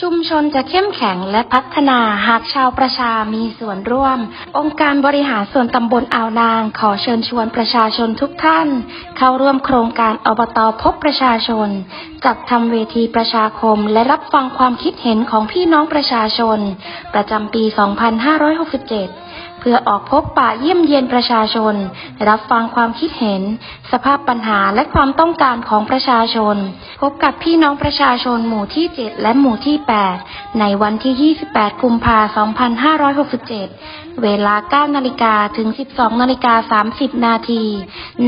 ชุมชนจะเข้มแข็งและพัฒนาหากชาวประชามีส่วนร่วม องค์การบริหารส่วนตำบลอ่าวนาง ขอเชิญชวนประชาชนทุกท่าน เข้าร่วมโครงการอบตพบประชาชน จัดทำเวทีประชาคมและรับฟังความคิดเห็นของพี่น้องประชาชน ประจำปี 2567 พื่อออกพบปะเยี่ยมเยียนประชาชน รับฟังความคิดเห็น สภาพปัญหาและความต้องการของประชาชน พบกับพี่น้องประชาชนหมู่ที่ 7 และหมู่ที่ 8 ในวันที่ 28 กุมภาพันธ์2567 เวลา 9 นาฬิกาถึง 12 นาฬิกา 30 นาที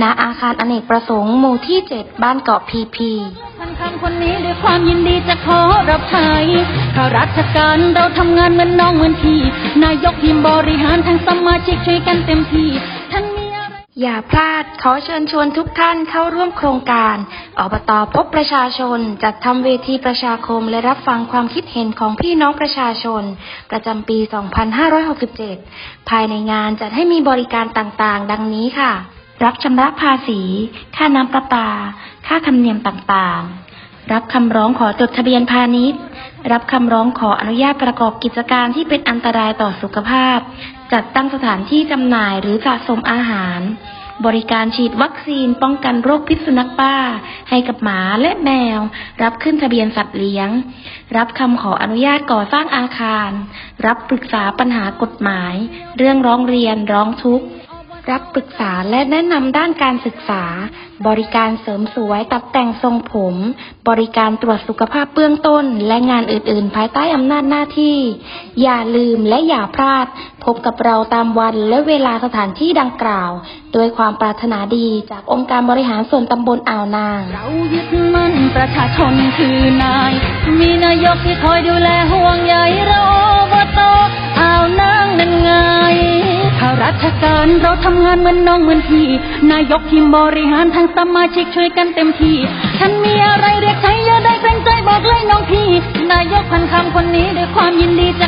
ณ อาคารอเนกประสงค์หมู่ที่ 7 บ้านเกาะพีพี พันคำคนนี้ด้วยความยินดีจะขอรับใช้ข้าราชการเราทำงานเหมือนน้องเหมือนพี่ นายกทีมบริหารทั้งสมาชิกช่วยกันเต็มที่ท่านมีอะไรอย่าพลาดขอเชิญชวนทุกท่านเข้าร่วมโครงการอบตพบประชาชน จัดทำเวทีประชาคมและรับฟังความคิดเห็นของพี่น้องประชาชน ประจำปี 2567 ภายในงานจัดให้มีบริการต่างๆ ดังนี้ค่ะ รับชำระภาษี ค่าน้ำประปา ค่าธรรมเนียมต่างๆ รับคำร้องขอจดทะเบียนพาณิชย์ รับคำร้องขออนุญาตประกอบกิจการที่เป็นอันตรายต่อสุขภาพ จัดตั้งสถานที่จำหน่ายหรือสะสมอาหาร บริการฉีดวัคซีนป้องกันโรคพิษสุนัขบ้า ให้กับหมาและแมว รับขึ้นทะเบียนสัตว์เลี้ยง รับคำขออนุญาตก่อสร้างอาคาร รับปรึกษาปัญหากฎหมาย เรื่องร้องเรียนร้องทุกข์ รับปรึกษาและแนะนำด้านการศึกษา บริการเสริมสวยตัดแต่งทรงผม บริการตรวจสุขภาพเบื้องต้น และงานอื่น ๆ ภายใต้อำนาจหน้าที่ อย่าลืมและอย่าพลาด พบกับเราตามวันและเวลาสถานที่ดังกล่าวด้วยความปรารถนาดีจากองค์การบริหารส่วนตำบลอ่าวนาง เรายึดมั่นประชาชนคือนาย มีนายกที่คอยดูแลห่วงใยเราอบตอ่าวนางนั้นงข้า ราชการเราทำงานเหมือนน้องเหมือนพี่ นายกทีมบริหารทางสมาชิกช่วยกันเต็มที่ท่านมีอะไรเรียกใช้อย่าได้เกรงใจบอกเลยน้องพี่ นายกพันคำคนนี้ด้วยความยินดีจะ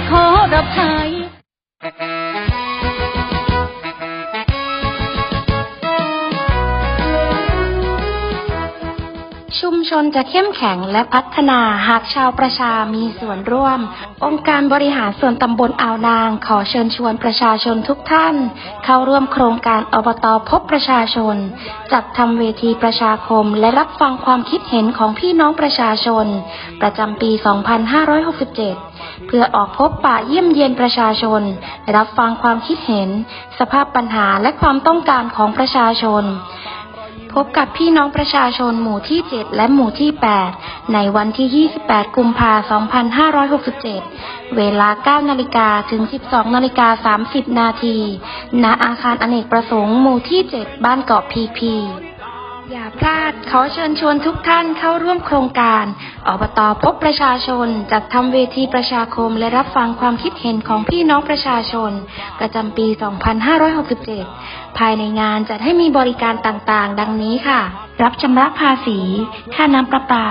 นจะเข้มแข็งและพัฒนาหากชาวประชามีส่วนร่วม องค์การบริหารส่วนตำบลอ่าวนาง ขอเชิญชวนประชาชนทุกท่าน เข้าร่วมโครงการอบตพบประชาชน จัดทำเวทีประชาคมและรับฟังความคิดเห็นของพี่น้องประชาชน ประจำปี 2567 เพื่อออกพบปะเยี่ยมเยียนประชาชน รับฟังความคิดเห็น สภาพปัญหาและความต้องการของประชาชน พบกับพี่น้องประชาชนหมู่ที่ 7 และหมู่ที่ 8 ในวันที่ 28 กุมภาพันธ์2567 เวลา 9 นาฬิกาถึง 12 นาฬิกา 30 นาที ณ อาคารอเนกประสงค์หมู่ที่ 7 บ้านเกาะพีพี อย่าพลาดขอเชิญชวนทุกท่านเข้าร่วมโครงการอบตพบประชาชน จัดทำเวทีประชาคมและรับฟังความคิดเห็นของพี่น้องประชาชน ประจำปี 2567 ภายในงานจัดให้มีบริการต่างๆ ดังนี้ค่ะ รับชำระภาษี ค่าน้ำประปา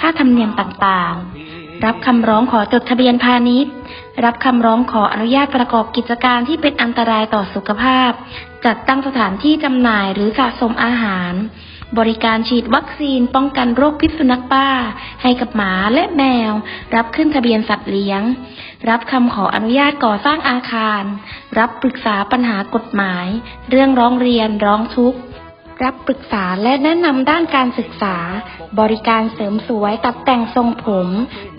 ค่าธรรมเนียมต่างๆ รับคำร้องขอจดทะเบียนพาณิชย์ รับคำร้องขออนุญาตประกอบกิจการที่เป็นอันตรายต่อสุขภาพ จัดตั้งสถานที่จำหน่ายหรือสะสมอาหาร บริการฉีดวัคซีนป้องกันโรคพิษสุนัขบ้า ให้กับหมาและแมว รับขึ้นทะเบียนสัตว์เลี้ยง รับคำขออนุญาตก่อสร้างอาคาร รับปรึกษาปัญหากฎหมาย เรื่องร้องเรียนร้องทุกข์ รับปรึกษาและแนะนำด้านการศึกษา บริการเสริมสวยตัดแต่งทรงผม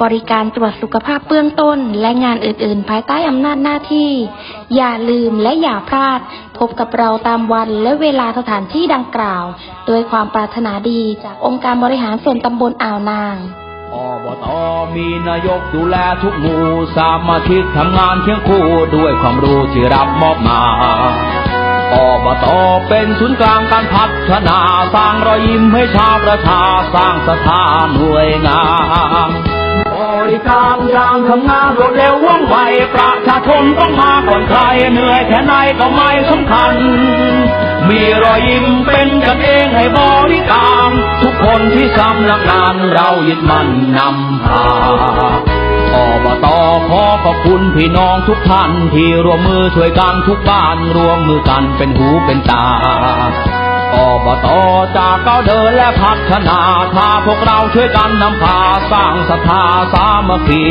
บริการตรวจสุขภาพเบื้องต้น และงานอื่น ๆ ภายใต้อำนาจหน้าที่ อย่าลืมและอย่าพลาด พบกับเราตามวันและเวลาสถานที่ดังกล่าว โดยความปรารถนาดีจากองค์การบริหารส่วนตำบลอ่าวนางอบตมีนายกดูแลทุกหมู่สามาชิกทำงานเคียงคู่ด้วยความรู้ที่รับมอบมา อบตเป็นศูนย์กลางการพัฒนาสร้างรอยยิ้มให้ชาวประชาสร้างสถานหน่วยงานบริการอย่างทำงานรวดเร็วว่องไวประชาชนต้องมาก่อนใครเหนื่อยแค่ไหนก็ไม่สำคัญ มีรอยยิ้มเป็นกันเองให้บริการ ทุกคนที่สำนักงานเรายึดมั่นนำพา อบตขอขอบคุณพี่น้องทุกท่านที่ร่วมมือช่วยกันทุกบ้านรวมมือกันเป็นหูเป็นตา อบตอจากก้าวเดินและพัฒนาถ้าพวกเราช่วยกันนำพาสร้างศรัทธาสามัคคี